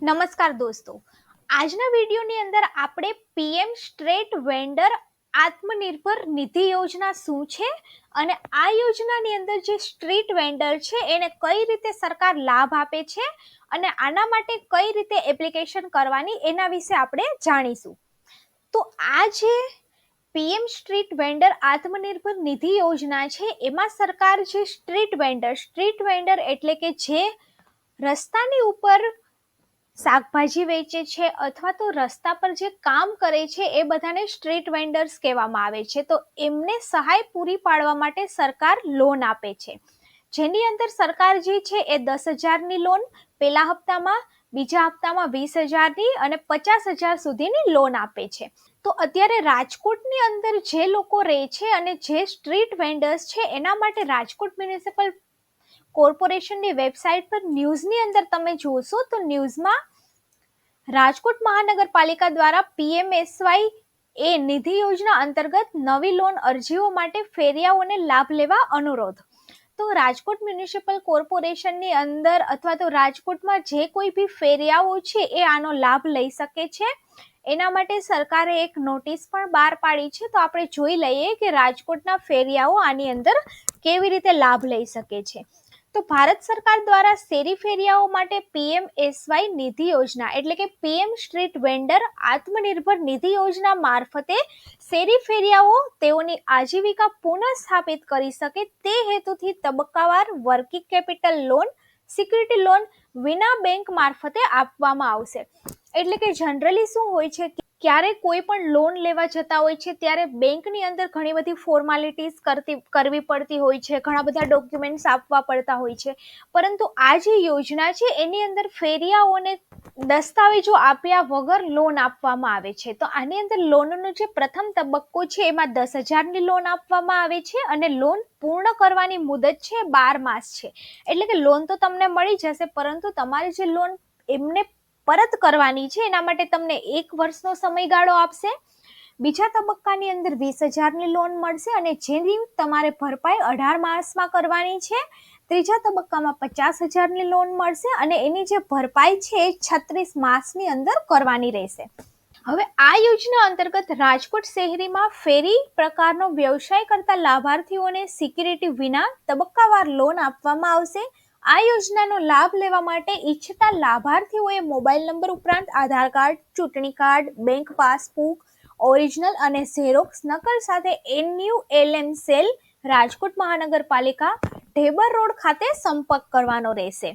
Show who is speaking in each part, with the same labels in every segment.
Speaker 1: નમસ્કાર દોસ્તો. આજના વિડીયોની અંદર આપણે પીએમ સ્ટ્રેટ વેન્ડર આત્મનિર્ભર નિધિ યોજના શું છે અને આ યોજનાની અંદર જે સ્ટ્રીટ વેન્ડર છે એને કઈ રીતે સરકાર લાભ આપે છે અને આના માટે કઈ રીતે એપ્લિકેશન કરવાની એના વિશે આપણે જાણીશું. તો આ જે પીએમ સ્ટ્રીટ વેન્ડર આત્મનિર્ભર નિધિ યોજના છે એમાં સરકાર જે સ્ટ્રીટ વેન્ડર સ્ટ્રીટ વેન્ડર એટલે કે જે રસ્તાની ઉપર શાકભાજી વેચે છે અથવા તો રસ્તા પર જે કામ કરે છે એ બધાને સ્ટ્રીટ વેન્ડર્સ કહેવામાં આવે છે. તો એમને સહાય પૂરી પાડવા માટે સરકાર લોન આપે છે. જેની અંદર સરકાર જે છે એ દસ હજારની લોન પહેલા હપ્તામાં, બીજા હપ્તામાં વીસ હજારની અને પચાસ હજાર સુધીની લોન આપે છે. તો અત્યારે રાજકોટની અંદર જે લોકો રહે છે અને જે સ્ટ્રીટ વેન્ડર્સ છે એના માટે રાજકોટ મ્યુનિસિપલ કોર્પોરેશનની વેબસાઇટ પર ન્યૂઝની અંદર તમે જોશો તો ન્યૂઝમાં રાજકોટ મહાનગરપાલિકા દ્વારા પીએમએસવાય એ નિધિ યોજના અંતર્ગત નવી લોન અરજીઓ માટે ફેરિયાઓને લાભ લેવા અનુરોધ. તો રાજકોટ મ્યુનિસિપલ કોર્પોરેશનની અંદર અથવા તો રાજકોટમાં જે કોઈ બી ફેરિયાઓ છે એ આનો લાભ લઈ શકે છે. એના માટે સરકારે એક નોટિસ પણ બહાર પાડી છે. તો આપણે જોઈ લઈએ કે રાજકોટના ફેરિયાઓ આની અંદર કેવી રીતે લાભ લઈ શકે છે. તો ભારત સરકાર દ્વારા શેરી ફેરિયાઓ માટે પીએમ એસવાય નિધિ યોજના, એટલે કે પીએમ સ્ટ્રીટ વેન્ડર આત્મનિર્ભર નિધિ યોજના મારફતે શેરી ફેરિયાઓ તેઓની આજીવિકા પુનઃ સ્થાપિત કરી શકે તે હેતુથી તબક્કાવાર working capital loan, security loan વિના બેંક મારફતે આપવામાં આવશે. એટલે કે જનરલી શું હોય છે કે ક્યારે કોઈ પણ લોન લેવા જતા હોય છે, ત્યારે બેંકની અંદર ઘણી બધી ફોર્માલિટીઝ કરતી, કરવી પડતી હોય છે, ઘણા બધા ડોક્યુમેન્ટ્સ આપવા પડતા હોય છે. પરંતુ આ જે યોજના છે, એની અંદર ફેરિયાઓને દસ્તાવેજો આપ્યા વગર લોન આપવામાં આવે છે. તો આની અંદર લોનનો જે પ્રથમ તબક્કો છે, એમાં દસ હજારની લોન આપવામાં આવે છે અને લોન પૂર્ણ કરવાની મુદત છે બાર માસ છે. એટલે કે લોન તો તમને મળી જશે, પરંતુ તમારે જે લોન એમને પરત કરવાની છે. એના માટે તમને એક વર્ષનો સમયગાળો આપશે. બીજા તબક્કાની અંદર વીસ હજારની લોન મળશે અને જેની તમારે ભરપાઈ અઢાર માસમાં કરવાની છે. ત્રીજા તબક્કામાં પચાસ હજારની લોન મળશે અને એની જે ભરપાઈ છે એ છત્રીસ માસની અંદર કરવાની રહેશે. હવે આ યોજના અંતર્ગત રાજકોટ શહેરીમાં ફેરી પ્રકારનો વ્યવસાય કરતા લાભાર્થીઓને સિક્યુરિટી વિના તબક્કાવાર લોન આપવામાં આવશે. આ યોજનાનો લાભ લેવા માટે ઈચ્છતા લાભાર્થીઓએ મોબાઈલ નંબર ઉપરાંત આધાર કાર્ડ, ચૂંટણી કાર્ડ, બેંક પાસબુક, ઓરિજિનલ અને ઝેરોક્સ નકલ સાથે એનયુ એલએમ સેલ રાજકોટ મહાનગરપાલિકા ઢેબર રોડ ખાતે સંપર્ક કરવાનો રહેશે.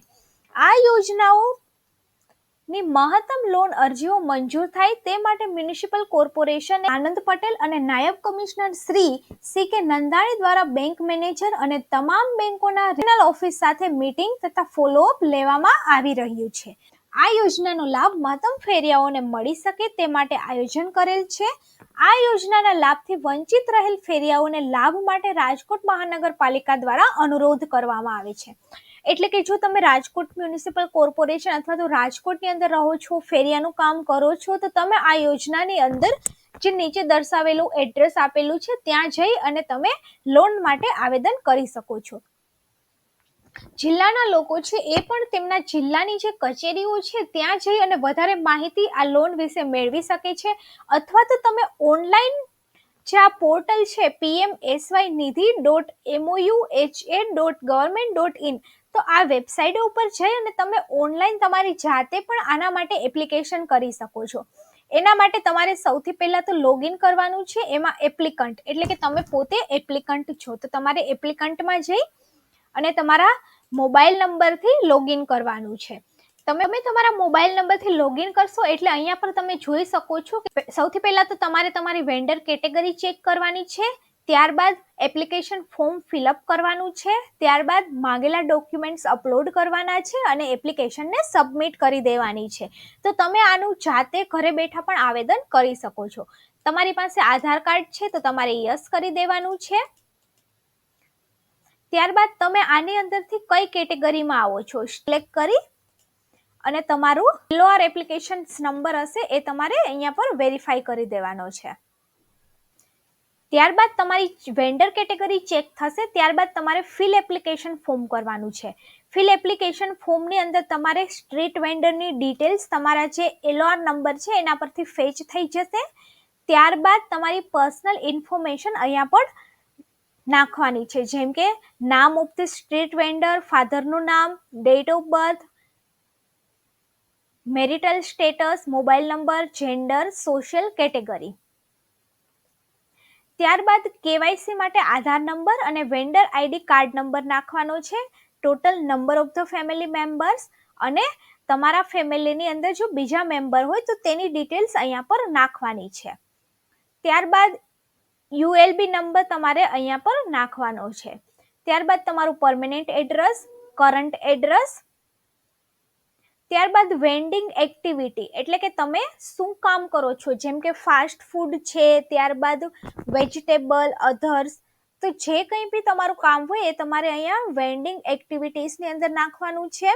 Speaker 1: આ યોજનાઓ ની મહત્તમ લોન અરજીઓ મંજૂર થાય તે માટે મ્યુનિસિપલ કોર્પોરેશન આનંદ પટેલ અને નાયબ કમિશનર શ્રી સી કે નંદાણી દ્વારા બેંક મેનેજર અને તમામ બેંકોના રિજનલ ઓફિસ સાથે મીટિંગ તથા ફોલોઅપ લેવામાં આવી રહ્યું છે. આ યોજનાનો લાભ મહત્તમ ફેરિયાઓને મળી શકે તે માટે આયોજન કરેલ છે. આ યોજનાના લાભથી વંચિત રહેલ ફેરિયાઓને લાભ માટે રાજકોટ મહાનગરપાલિકા દ્વારા અનુરોધ કરવામાં આવે છે. એટલે કે જો તમે રાજકોટ મ્યુનિસિપલ કોર્પોરેશન અથવા તો રાજકોટની અંદર રહો છો, ફેરિયાનું કામ કરો છો, તો તમે આ યોજનાની અંદર જે નીચે દર્શાવેલું એડ્રેસ આપેલું છે, ત્યાં જઈ અને તમે લોન માટે આવેદન કરી શકો છો. જિલ્લાના લોકો છે, એ પણ તેમના જિલ્લાની જે કચેરીઓ છે, ત્યાં જઈ અને વધારે માહિતી આ લોન વિશે મેળવી શકે છે. અથવા તો તમે ઓનલાઈન જે આ પોર્ટલ છે PM Svanidhi dot MOU H A dot government dot in તો આ વેબસાઇટ ઉપર જઈ અને તમે ઓનલાઈન તમારી જાતે પણ આના માટે એપ્લિકેશન કરી શકો છો. એના માટે તમારે સૌથી પહેલાં તો લોગિન કરવાનું છે. એમાં એપ્લિકન્ટ, એટલે કે તમે પોતે એપ્લિકન્ટ છો. તો તમારે એપ્લિકન્ટમાં જઈ અને તમારા મોબાઈલ નંબરથી લોગિન કરવાનું છે. તમે તમે તમારા મોબાઈલ નંબરથી લોગિન કરશો એટલે અહીંયા પર તમે જોઈ શકો છો કે સૌથી પહેલાં તો તમારે તમારી વેન્ડર કેટેગરી ચેક કરવાની છે. ત્યારબાદ એપ્લિકેશન ફોર્મ ફિલઅપ કરવાનું છે. ત્યારબાદ માંગેલા ડોક્યુમેન્ટ્સ અપલોડ કરવાના છે અને એપ્લિકેશનને સબમિટ કરી દેવાની છે. તો તમે આનું જાતે ઘરે બેઠા પણ આવેદન કરી શકો છો. તમારી પાસે આધાર કાર્ડ છે તો તમારે યસ કરી દેવાનું છે. ત્યારબાદ તમે આની અંદરથી કઈ કેટેગરીમાં આવો છો? સિલેક્ટ કરી અને તમારું લોઅર એપ્લિકેશન્સ નંબર હશે એ તમારે અહીંયા પર વેરીફાઈ કરી દેવાનો છે. ત્યારબાદ તમારી વેન્ડર કેટેગરી ચેક થશે, ત્યારબાદ તમારે ફિલ એપ્લિકેશન ફોર્મ કરવાનું છે. ફિલ એપ્લિકેશન ફોર્મની અંદર તમારે સ્ટ્રીટ વેન્ડરની ડિટેલ્સ તમારા જે એલઓઆર નંબર છે, એના પરથી ફેચ થઈ જશે. ત્યારબાદ તમારી પર્સનલ ઇન્ફોર્મેશન અહીંયા પણ નાખવાની છે. જેમ કે નામ ઓફ ધ સ્ટ્રીટ વેન્ડર ફાધરનું નામ date of birth marital status mobile number gender social category ત્યારબાદ કેવાયસી માટે આધાર નંબર અને વેન્ડર આઈડી કાર્ડ નંબર નાખવાનો છે. Total number of the family members અને તમારા ફેમિલીની અંદર જો બીજા મેમ્બર હોય તો તેની ડિટેલ્સ અહીંયા પર નાખવાની છે. ત્યારબાદ યુએલબી નંબર તમારે અહીંયા પર નાખવાનો છે. ત્યારબાદ તમારું પરમેનન્ટ એડ્રેસ કરંટ એડ્રેસ ત્યારબાદ વેન્ડિંગ એક્ટિવિટી એટલે કે તમે શું કામ કરો છો? જેમ કે ફાસ્ટ ફૂડ છે, ત્યારબાદ વેજીટેબલ અધર્સ તો જે કંઈ બી તમારું કામ હોય એ તમારે અહીંયા વેન્ડિંગ એક્ટિવિટીઝની અંદર નાખવાનું છે.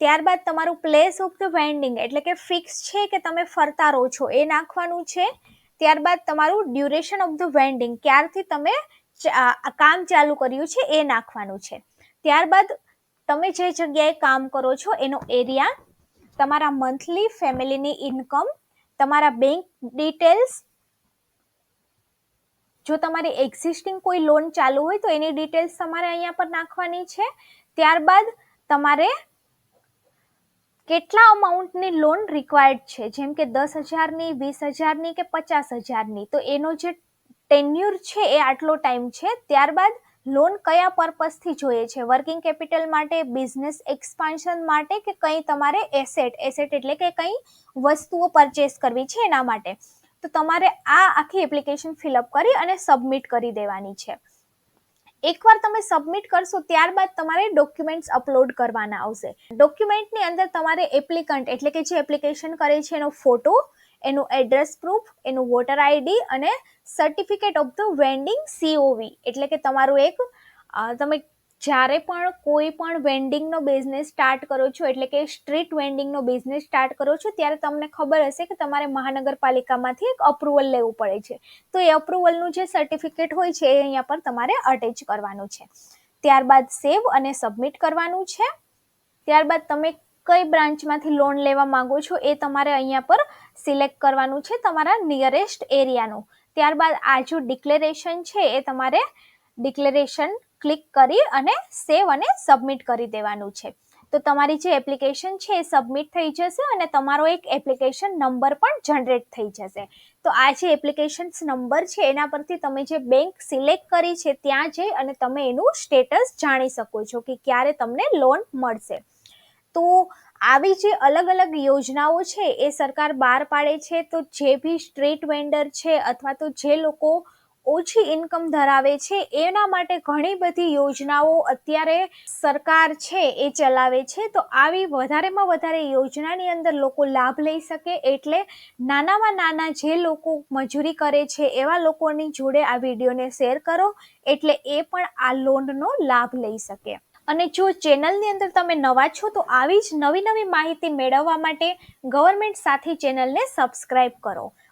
Speaker 1: ત્યારબાદ તમારું પ્લેસ ઓફ ધ વેન્ડિંગ એટલે કે ફિક્સ છે કે તમે ફરતા રહો છો એ નાખવાનું છે. ત્યારબાદ તમારું ડ્યુરેશન ઓફ ધ વેન્ડિંગ ક્યારથી તમે કામ ચાલુ કર્યું છે એ નાખવાનું છે. ત્યારબાદ તમે જે જગ્યાએ કામ કરો છો, એનો એરિયા તમારા મંથલી ફેમિલીની ઇન્કમ તમારા બેંક ડિટેલ્સ જો તમારી એક્ઝિસ્ટિંગ કોઈ લોન ચાલુ હોય, તો એની ડિટેલ્સ તમારે અહીંયા પર નાખવાની છે. ત્યારબાદ તમારે કેટલા અમાઉન્ટની લોન રિક્વાયર્ડ છે? જેમ કે દસ હજારની, વીસ હજારની કે પચાસ હજારની. તો એનો જે ટેન્યુર છે, એ આટલો ટાઈમ છે. ત્યારબાદ લોન કયા પર્પઝથી જોઈએ છે? વર્કિંગ કેપિટલ માટે, બિઝનેસ એક્સપાન્શન માટે કે કંઈ તમારે એસેટ? એસેટ એટલે કે કંઈ વસ્તુઓ પરચેસ કરવી છે એના માટે? તો તમારે આ આખી એપ્લિકેશન ફિલઅપ કરી અને સબમિટ કરી દેવાની છે. એકવાર તમે સબમિટ કરશો, ત્યારબાદ તમારે ડોક્યુમેન્ટ્સ અપલોડ કરવાના આવશે. ડોક્યુમેન્ટની અંદર તમારે એપ્લિકન્ટ એટલે કે જે એપ્લિકેશન કરે છે, એનો ફોટો એનું એડ્રેસ પ્રૂફ એનું વોટર આઈડી અને certificate of the vending COV એટલે કે તમારું એક તમે જ્યારે પણ કોઈ પણ વેન્ડિંગનો બિઝનેસ સ્ટાર્ટ કરો છો, એટલે કે સ્ટ્રીટ વેન્ડિંગનો બિઝનેસ સ્ટાર્ટ કરો છો, ત્યારે તમને ખબર હશે કે તમારે મહાનગરપાલિકામાંથી એક અપ્રુવલ લેવું પડે છે. તો એ અપ્રુવલનું જે સર્ટિફિકેટ હોય છે, એ અહીંયા પર તમારે અટેચ કરવાનું છે. ત્યારબાદ સેવ અને સબમિટ કરવાનું છે. ત્યારબાદ તમે કઈ બ્રાન્ચમાંથી લોન લેવા માંગો છો, એ તમારે અહીંયા પર સિલેક્ટ કરવાનું છે તમારા નિયરેસ્ટ એરિયાનું ત્યારબાદ આ જો ડિક્લેરેશન છે, એ તમારે ડિક્લેરેશન ક્લિક કરી અને સેવ અને સબમિટ કરી દેવાનું છે. તો તમારી જે એપ્લિકેશન છે એ સબમિટ થઈ જશે અને તમારો એક એપ્લિકેશન નંબર પણ જનરેટ થઈ જશે. તો આ જે એપ્લિકેશન્સ નંબર છે એના પરથી તમે જે બેંક સિલેક્ટ કરી છે ત્યાં જઈ અને તમે એનું સ્ટેટસ જાણી શકો છો કે ક્યારે તમને લોન મળશે. તો આવી જે અલગ અલગ યોજનાઓ છે એ સરકાર બહાર પાડે છે. તો જે બી સ્ટ્રીટ વેન્ડર છે અથવા તો જે લોકો ઓછી ઇન્કમ ધરાવે છે. એના માટે ઘણી બધી યોજનાઓ અત્યારે સરકાર છે એ ચલાવે છે. તો આવી વધારેમાં વધારે યોજનાની અંદર લોકો લાભ લઈ શકે એટલે નાનામાં નાના જે લોકો મજૂરી કરે છે એવા લોકોની જોડે આ વિડીયોને શેર કરો એટલે એ પણ આ લોનનો લાભ લઈ શકે. અને જો ચેનલની અંદર તમે નવા છો તો આવી જ નવી નવી માહિતી મેળવવા માટે ગવર્મેન્ટ સાથી ચેનલને સબસ્ક્રાઈબ કરો.